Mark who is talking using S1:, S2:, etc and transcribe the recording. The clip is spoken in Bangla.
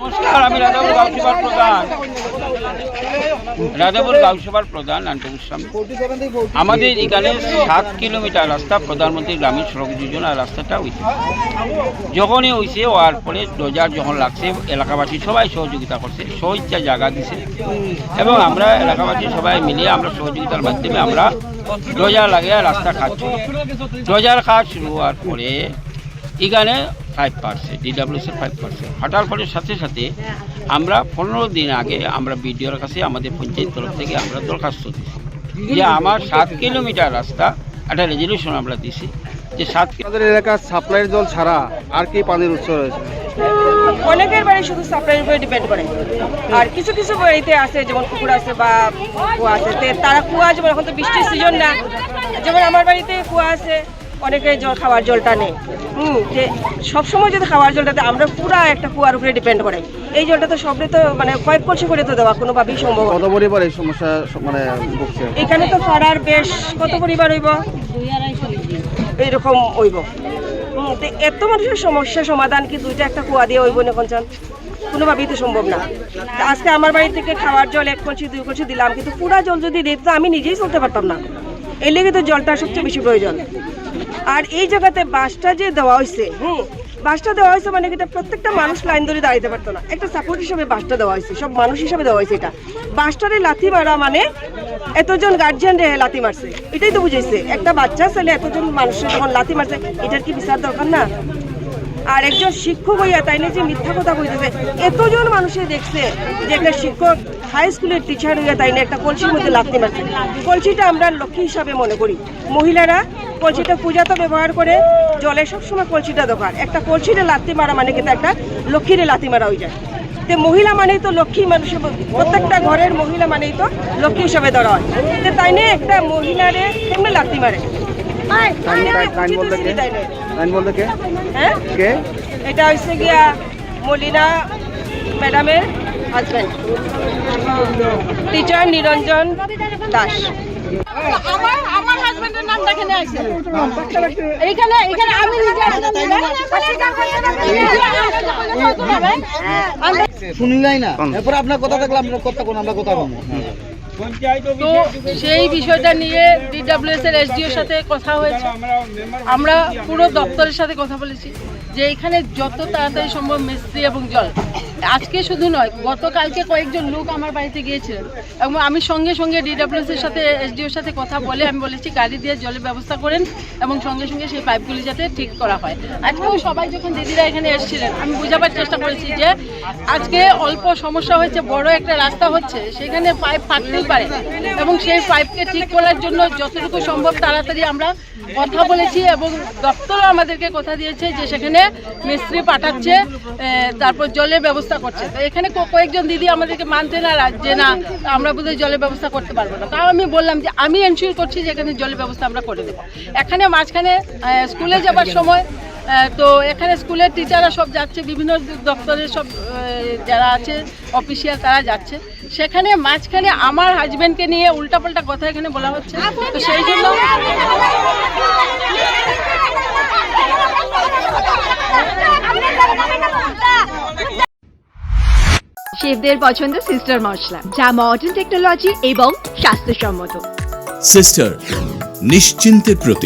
S1: নমস্কার, আমি রাধাপুর গাউসভার প্রধান। রাধাপুর গাউসভার প্রধান, নান্টু গোস্বামী। আমাদের এখানে সাত কিলোমিটার রাস্তা প্রধানমন্ত্রী গ্রামীণ সড়ক যোজনা রাস্তাটা হয়েছে যখনই হয়েছে হওয়ার পরে ডোজার যখন লাগছে, এলাকাবাসী সবাই সহযোগিতা করছে স্বইচ্ছা জায়গা দিছে। এবং আমরা এলাকাবাসী সবাই মিলিয়ে আমরা সহযোগিতার মাধ্যমে আমরা ডোজার লাগিয়ে রাস্তা খাচ্ছি ডোজার কাজ শুরু হওয়ার পরে এখানে ফাইভ পার্সেন্ট ডিডাব্লিউসের ফাইভ পার্সেন্ট হাঁটার পরে সাথে সাথে আমরা পনেরো দিন আগে আমরা বিডিওর কাছে আমাদের পঞ্চায়েত তরফ থেকে আমরা দরখাস্ত দিছি যে আমার সাত কিলোমিটার রাস্তা একটা রেজলিউশন আমরা দিছি যে সাত
S2: আমাদের এলাকার সাপ্লাইয়ের জল ছাড়া আর কি পানির উৎস রয়েছে?
S3: অনেকের বাড়ি শুধু সাপ্লাইয়ের উপরে ডিপেন্ড করে। আর কিছু কিছু বাড়িতে আছে যেমন পুকুর আছে বা কুয়া আছে তে তারা কুয়া যেমন এখন তো বৃষ্টির সিজন না যেমন আমার বাড়িতে কুয়া আছে। অনেকে জল খাওয়ার জলটা নেই। হুম যে সবসময় যদি খাওয়ার জলটাতে আমরা পুরা একটা কুয়ার উপরে ডিপেন্ড করে এই জলটা তো সবরে তো মানে কয়েক কলসি করে তো দেওয়া কোনোভাবেই সম্ভব
S2: কত পরিবার এই সমস্যা মানে ভুগছে?
S3: এখানে তো পাড়ার বেশ কত পরিবার হইব? এইরকম হইব। এত মানুষের সমস্যা সমাধান কি দুইটা একটা কুয়া দিয়ে হইব না কঞ্চন? কোনোভাবেই তো সম্ভব না। আজকে আমার বাড়ি থেকে খাওয়ার জল এক কলসি দুই কলসি দিলাম কিন্তু পুরা জল যদি দিত আমি নিজেই চলতে পারতাম না। এই লেগে তো জলটা সবচেয়ে বেশি প্রয়োজন। আর এই জায়গাতে বাসটা যে দেওয়া হয়েছে হুম। বাসটা দেওয়া হয়েছে মানে এটা প্রত্যেকটা মানুষ লাইন ধরে দাঁড়াতে পারতো না। একটা সাপোর্ট হিসেবে বাসটা দেওয়া হয়েছে সব মানুষ হিসেবে দেওয়া হয়েছে এটা। বাসটারে লাথি মারা মানে এতজন গার্জিয়ান রে লাথি মারছে। এটাই তো বুঝাইছে একটা বাচ্চা ছেলে এতজন মানুষের যখন লাথি মারছে এটার কি বিচার দরকার না? আর একজন শিক্ষক হইয়া তাই না যে মিথ্যা কথা কইতেছে এতজন মানুষে দেখছে যে একটা শিক্ষক হাই স্কুলের টিচার হইয়া তাই না একটা কলসির মধ্যে লাথি মারছে কলসিটা আমরা লক্ষ্মী হিসাবে মনে করি। মহিলারা কলসিটা পূজাতে ব্যবহার করে জলে সবসময় কলসিটা দরকার একটা কলসিরে লাথি মারা মানে কিন্তু একটা লক্ষ্মীরে লাথি মারা হয়ে যায়। তো মহিলা মানেই তো লক্ষ্মী মানুষ প্রত্যেকটা ঘরের মহিলা মানেই তো লক্ষ্মী হিসাবে ধরা হয়। তো তাই নিয়ে একটা মহিলারে কেমনে লাথি মারে? হ্যাঁ? এটা হচ্ছে গিয়া মলিনা ম্যাডামের হাজব্যান্ড টিচার নিরঞ্জন দাস
S4: আমার আমার হাজবেন্ডের নামটা এখানে আছে। এইখানে এখানে আমি
S2: শুনিলাই না। এরপর আপনার কথা থাকলে আপনার কথা কোন আমরা কথা বলব।
S4: তো সেই বিষয়টা নিয়ে ডিডাব্লিউএস এর এসডিওর সাথে কথা হয়েছে। আমরা পুরো দপ্তরের সাথে কথা বলেছি যে এখানে যত তাড়াতাড়ি সম্ভব মিস্ত্রি এবং জল। আজকে শুধু নয় গতকালকে কয়েকজন লোক আমার বাড়িতে গিয়েছিলেন এবং আমি সঙ্গে সঙ্গে ডিডাব্লিউএস এর সাথে এসডিওর সাথে কথা বলে আমি বলেছি গাড়ি দিয়ে জলের ব্যবস্থা করেন এবং সঙ্গে সঙ্গে সেই পাইপগুলি যাতে ঠিক করা হয়। আজকেও সবাই যখন দিদিরা এখানে এসেছিলেন আমি বোঝাবার চেষ্টা করেছি যে আজকে অল্প সমস্যা হয়েছে বড় একটা রাস্তা হচ্ছে সেখানে পাইপ ফাটতেই পারে। এবং সেই পাইপকে ঠিক করার জন্য যতটুকু সম্ভব তাড়াতাড়ি আমরা কথা বলেছি এবং দপ্তরও আমাদেরকে কথা দিয়েছে যে সেখানে মিস্ত্রি পাঠাচ্ছে তারপর জলের ব্যবস্থা করছে। তো এখানে কয়েকজন দিদি আমাদেরকে মানতে না যে না, আমরা বোধহয় জলের ব্যবস্থা করতে পারব না। তাও আমি বললাম যে আমি এনশিওর করছি যে এখানে জলের ব্যবস্থা আমরা করে দেবো। এখানে মাঝখানে স্কুলে যাবার সময় তো এখানে স্কুলের টিচাররা সব যাচ্ছে বিভিন্ন দপ্তরের সব যারা আছে অফিসিয়াল তারা যাচ্ছে। সেখানে মাঝখানে আমার হাজব্যান্ডকে নিয়ে উল্টাপাল্টা কথা এখানে বলা হচ্ছে। তো সেই জন্য
S5: শেফদের পছন্দ সিস্টার মশলা যা মডার্ন টেকনোলজি এবং স্বাস্থ্যসম্মত।
S6: সিস্টার নিশ্চিন্তের প্রতীক